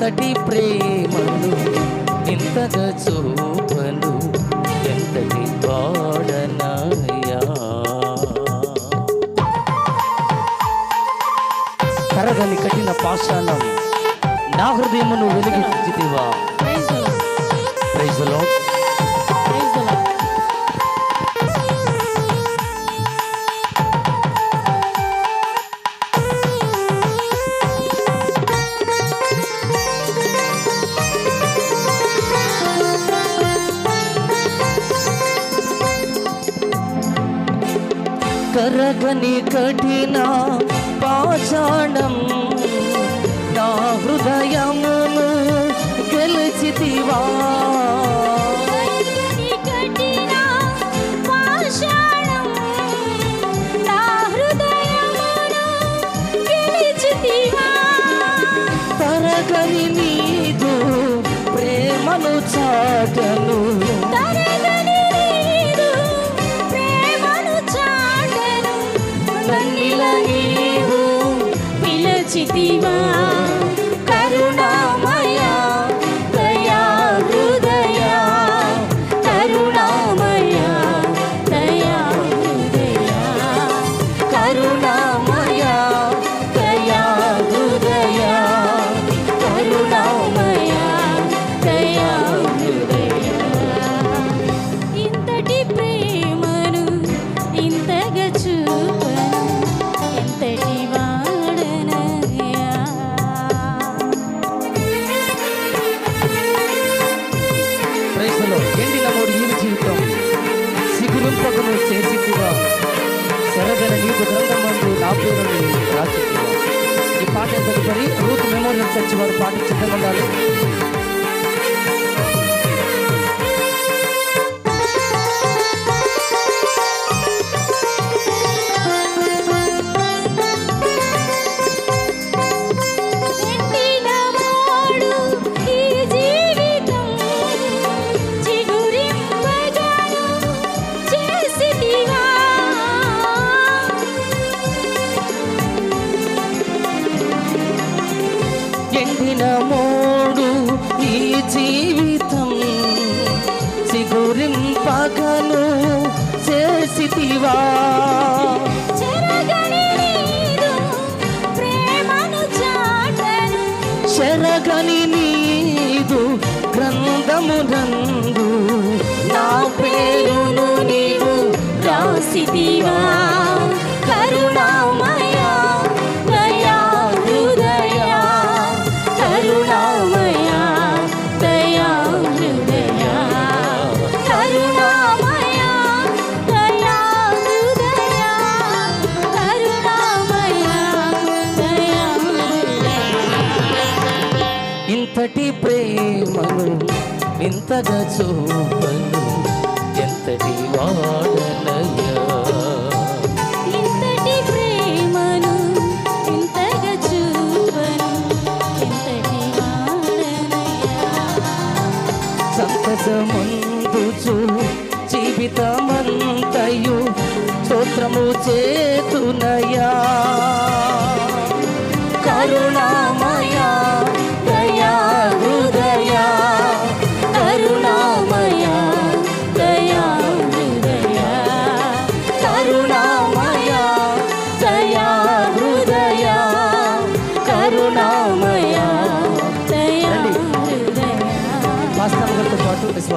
ఇంతటి ప్రేమను ఇంతగా చూపను ఎంతటి వాడనయ్యా కరగని కఠిన పాషాణం నా హృదయమును వెలిగించితివా. ప్రైజ్లో కరగని కఠిన పాషాణం నా హృదయమును గెలిచితివా. తరగని నీదు ప్రేమను చాటను సిగురింపకను నీకు గ్రంథమందు నా ఈ పాట తదుపరి రూత్ మెమోరియల్ చర్చ్ వారు ఉండాలి. ఎండిన మూడు ఈ జీవితం సిగురింపకను చేసితివా. చెరగని నీదు గ్రంథమునందు నా పేరును నీవు రాసితివా. ఇంతటి ప్రేమను ఇంతగా చూపను ఎంతటి వాడనయ్యా ఇంతటి ప్రేమను ఇంతగా చూపను ఎంతటి వాడనయ్యా సంతసమందుచు జీవితమంతయు స్తోత్రము చేతునయా.